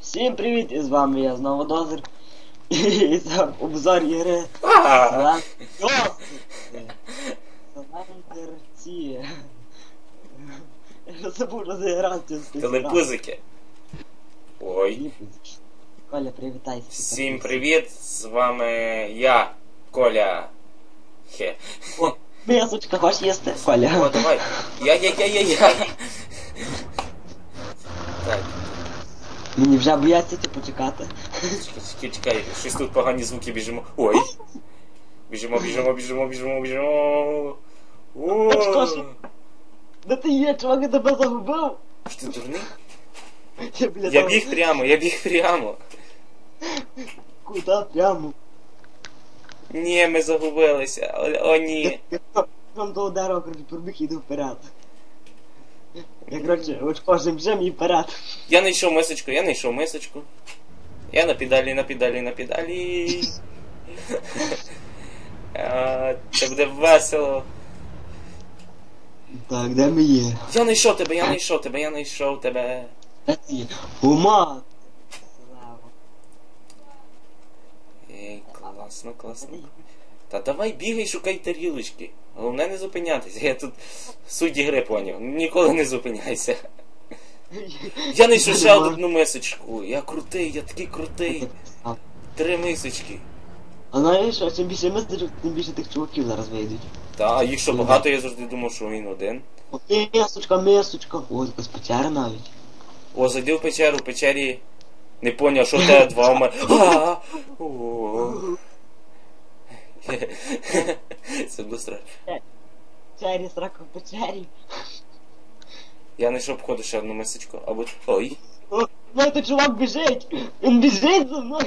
Всім привіт! І з вами я знову Дозер. І це обзор ігри А, Я забув розіграти Телепузики. Ой. Коля, привітайся. Всім привіт! З вами я, Коля. Хе. М'ясочка, хочеш їсти? О, Коля. давай. Я, я, я, я, я. Так, Мені вже бояться ти почекати. чекай, чекай, щось тут погані звуки біжимо. Ой. Біжимо, біжимо, біжимо, біжимо, біжимо. О. Де ти є, чувак, я тебе загубив? Що ти дурний? Я, біг прямо, я біг прямо. Куда прямо? Ні, ми загубилися. О, о ні. Я там до удару, пробіг і йду вперед. Я, короче, очко жим-жим і вперед. Я знайшов мисочку, я знайшов мисочку. Я на педалі, на педалі, на педалі. А, Це буде весело. Так, де ми є? Я знайшов тебе, я знайшов тебе, я знайшов тебе. Де ти є? Ума! Ей, класно, класно. Та давай бігай, шукай тарілочки. Головне не зупинятися. Я тут судді гри поняв. Ніколи не зупиняйся. Я знайшов ще одну мисочку. Я крутий, я такий крутий. Три мисочки. А знаєш, що чим більше меседжів, тим більше тих чуваків зараз вийдуть. Та, а їх що багато, я завжди думав, що він один. Місочка, місочка. О, якась печера навіть. О, зайди в печеру, в печері. Не поняв, що тебе два у мене. Це було страшно. Печері, срака в печері. Я знайшов, походу, ще одну мисочку. Або. Ой. О, знаєте, чувак біжить! Він біжить за мною!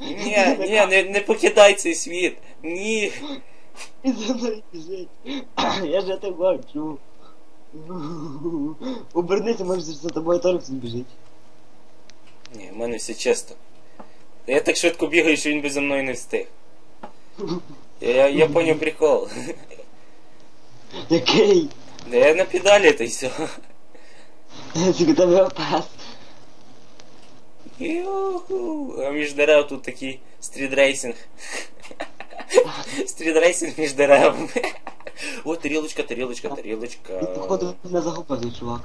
Ні, ні, не, не покидай цей світ. Ні. Він за мною біжить. Я ж тебе бачу. Обернися, може за тобою Торкс біжить. Ні, в мене все чисто. Я так швидко бігаю, що він би за мною не встиг. Я, я, я поняв прикол. Який? Да я на педалі та й все. Тільки тебе опас. Юху. А між дерев тут такий стрітрейсинг. Стрітрейсинг між деревами. О, тарілочка, тарілочка, тарілочка. Він, походу, не загубив цей чувак.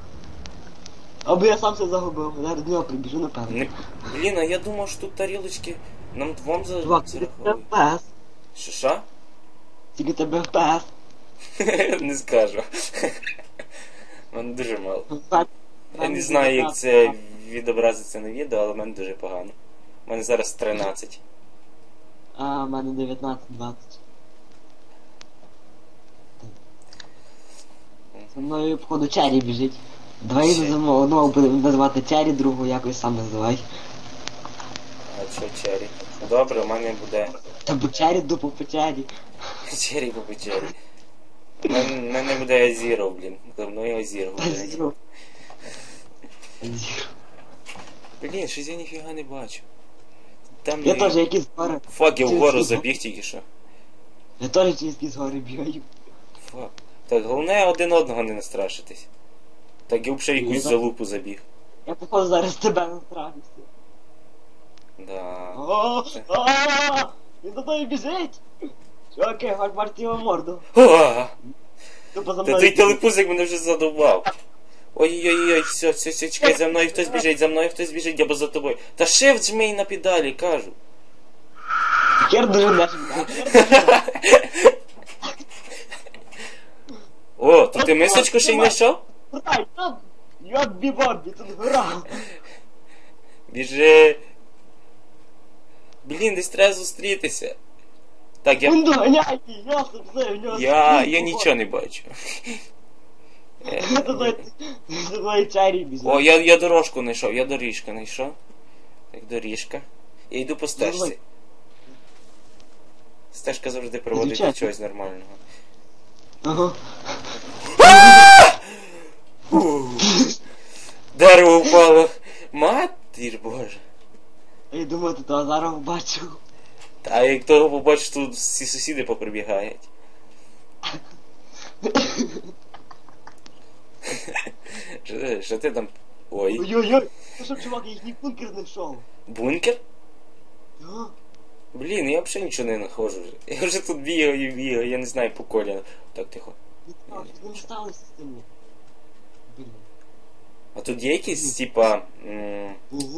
Або я сам себе загубив, зараз до нього прибіжу, напевно. Не, блін, а я думав, що тут тарілочки нам двом за Чувак, тільки тебе зараховують. впас. Що, що? Тільки тебе впас. Не скажу. Мене дуже мало. Я не знаю, як це відобразиться на відео, але в мене дуже погано. У мене зараз 13. А, в мене 19-20. За мною, походу, Чері біжить. Давай Чері. називаємо одного будемо називати Чері, другого якось сам називай. А Чері? Добре, у мене буде Та бо Чері дупу по Чері. По Чері. У мене, буде Азіро, блін. Давно я Азіро. Та. Зіру. Блін, щось я ніфіга не бачу. Там Я теж якісь гори. Фак, я вгору забіг тільки що. Я теж через якісь гори бігаю. Фак. Так, головне один одного не настрашитись. Так, я б ще якусь Ну, залупу забіг. Я походу зараз тебе настраюся. Да. О, а, Він за тобою біжить! Чуваки, бачити його морду. А! Тупо за Та мною. той телепузик мене вже задовбав. Ой-ой-ой, все, все, все, чекай, за мною хтось біжить, за мною хтось біжить, я бо за тобою. Та shift жмей на педалі, кажу. Хер дуже. О, то ти мисочку ще й знайшов? Крутай, там! Я бібобі, тут гора. Біжи. Блін, десь треба зустрітися. Так, я. Я. Я. я нічого не бачу. О, я, я дорожку знайшов, я доріжку знайшов. Так, доріжка. Я йду по стежці. Стежка завжди приводить до чогось нормального. Ага. Дерево впало. Матір Боже. Я думаю, ти того зараз бачив. Та як того побачиш, тут всі сусіди поприбігають. Що, що ти там Ой. Ой-ой-ой, ти що, чувак, я їхній бункер знайшов. Бункер? Да. Блін, я взагалі нічого не знаходжу. Я вже тут бігаю, бігаю, я не знаю по коліна. Так, тихо. Не ним сталося з цим. Блін. А тут є якийсь, типа,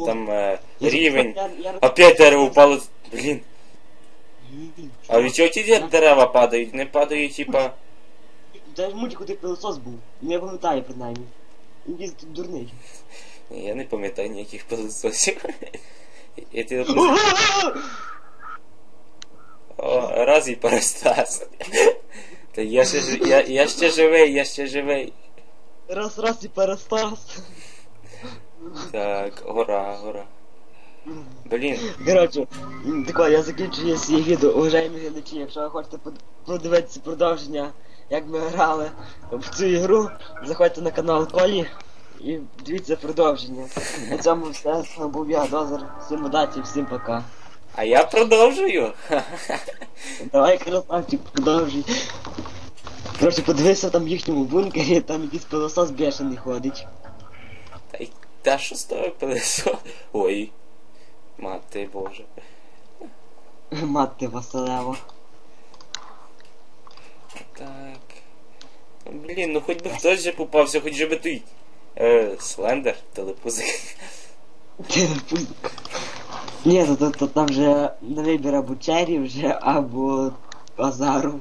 там е, рівень. Опять дерево упало. Блін. А від чого ті де- дерева падають? Не падають, типа. Та ж мультику той пилосос був. Ну я пам'ятаю, принаймні. Він якийсь дурний. Я не пам'ятаю ніяких пилососів. Я тебе! О, раз і перестас. Та я ще я, я ще живий, я ще живий. Раз, раз і перестас. Так, гора, гора. Блін, Коротше, м, тако, я закінчую своє відео, уважаємо глядачі, якщо ви хочете подивитися продовження, як ми грали в цю ігру, заходьте на канал Колі і дивіться продовження. На цьому все, з вами був я, Дозер, всім удачі, всім пока. а я продовжую. Давай, красавчик, продовжуй. Коротше, подивися там в їхньому бункері, там якийсь пилосос бешений ходить. Та й та що з того пилесо? Ой. Мати Боже. Мати Василева. Так. Блін, ну хоч би хтось же попався, хоч би той. Е, Слендер, телепузик. Ні, то, то, то там вже на вибір або Чері вже, або Азару.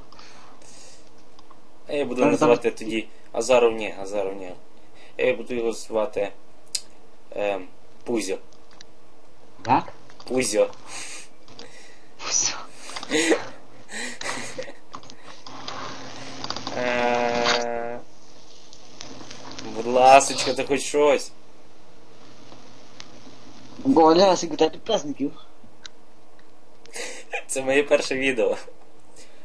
А я буду Там- називати тоді. Азаров ні, Азаров ні. Я буду його звати. Ем, Пузьо. Як? Пузьо. Все. Е, Будь ласочка, ти хоч щось. Скільки тебе підписників. Це моє перше відео.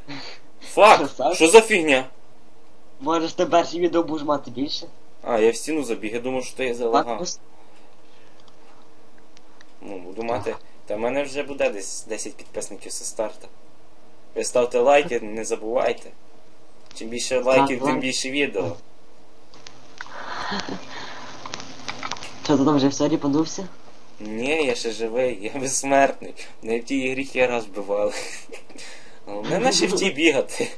Фак! Що за фігня? Можеш ти перші відео будеш мати більше. А, я в стіну забіг, я думав, що Так, залагав. Ну, буду мати. Та в мене вже буде десь 10 підписників зі старта. Ви ставте лайки, не забувайте. Чим більше лайків, тим більше відео. Що ти там вже все ріпанувся? Ні, я ще живий, я безсмертний. Не в тій грі я раз вбивали. Головне на шифті бігати.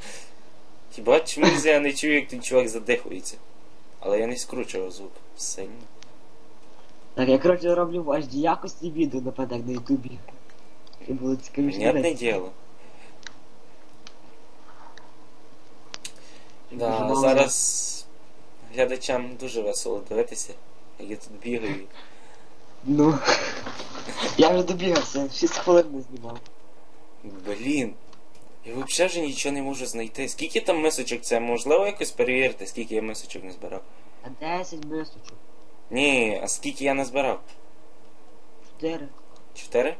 Хіба чомусь я не чую, як той чувак задихується. Але я не скручував звук сильно. Так, я коротше роблю в HD якості відео, як на ютубі. Щоб було цікавіше. Понятне діло. Да, зараз глядачам дуже весело дивитися, як я тут бігаю. Ну. Я вже добігався, 6 хвилин не знімав. Блін. Я взагалі вже нічого не можу знайти. Скільки там мисочок це? Можливо якось перевірити, скільки я мисочок не збирав? А 10 мисочок. Ні, а скільки я не збирав? 4. Чотири?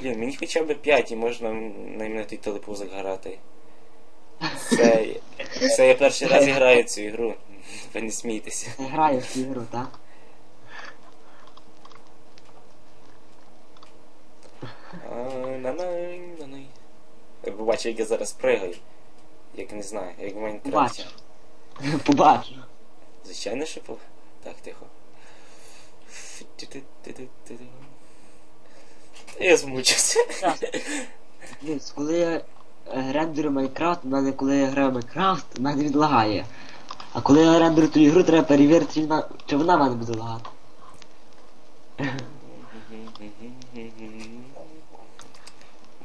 Блін, мені хоча б п'ять і можна на той телепузик грати. Це, це я перший раз граю цю ігру. Ви не смійтеся. Граю в цю ігру, так? Ай-на-най, на-най. Ви побачите, як я зараз пригаю. Як не знаю, як в Майнкрафті. Побачу. Звичайно, що по... Так, тихо. Та я змучився. Дивись, коли я рендерю Майнкрафт, у мене коли я граю в Майнкрафт, у мене він лагає. А коли я рендерю ту ігру, треба перевірити, чи вона, чи вона в мене буде лагати.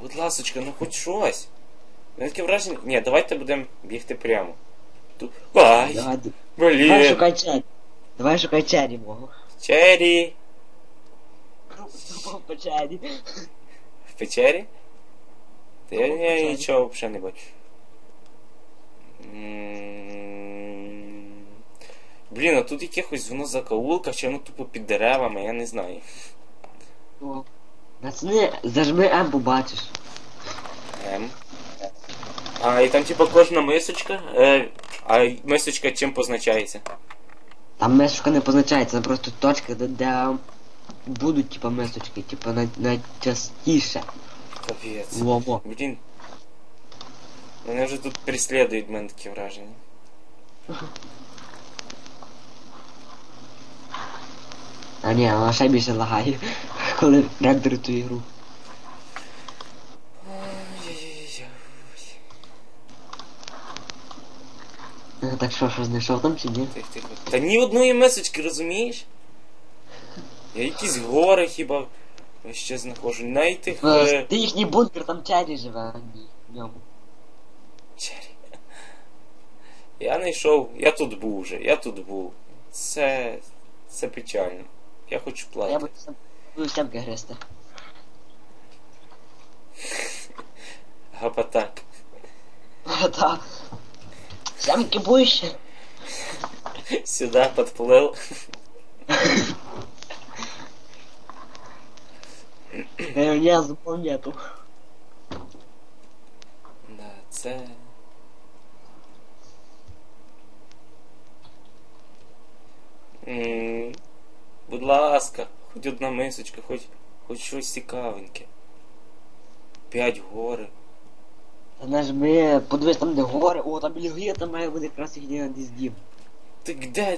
Будь ласочка, ну хоч щось. Мене таке враження. Ні, давайте будемо бігти прямо. Тут. Ай! Давай, давай шукай чері. Давай шукай чері мого. Чері! Тупо по чері. В печері? Та я, в я нічого взагалі не бачу. Блін, а тут якихось воно закоулка, чи воно тупо під деревами, я не знаю. О. Пацани, зажми М побачиш. Ем. А, і там типа кожна мисочка. Е, а мисочка чим позначається? Там мисочка не позначається, це просто точка, де, де будуть типа мисочки, типа най, найчастіше. Капець. Во-во. Блін. Мене вже тут переслідують мене такі враження. А ні, вона ще більше лагає, коли рендерить ту ігру. Е, Так що, що знайшов там чи ні? Тих, тих. Та ні одної месочки, розумієш? Я якісь гори хіба ще знаходжу. Навіть тих. Е, Е... Ти їхній бункер, там Чері живе, а ні, в ньому. Чері. Я не йшов, я тут був вже, я тут був. Це. це печально. Я хочу плакати. Буду сам- буду сямки гристи. Гапатак. А, та. Сямки будеш? Сюди підплив. Е, Ні, зубов нету. Да, це. М, Будь ласка, хоч одна мисочка, хоч, хоч щось цікавеньке. П'ять гори. Та нажми, подивись там де гори, о, там біля гір, там має бути якраз їхній десь дім. Ти де? де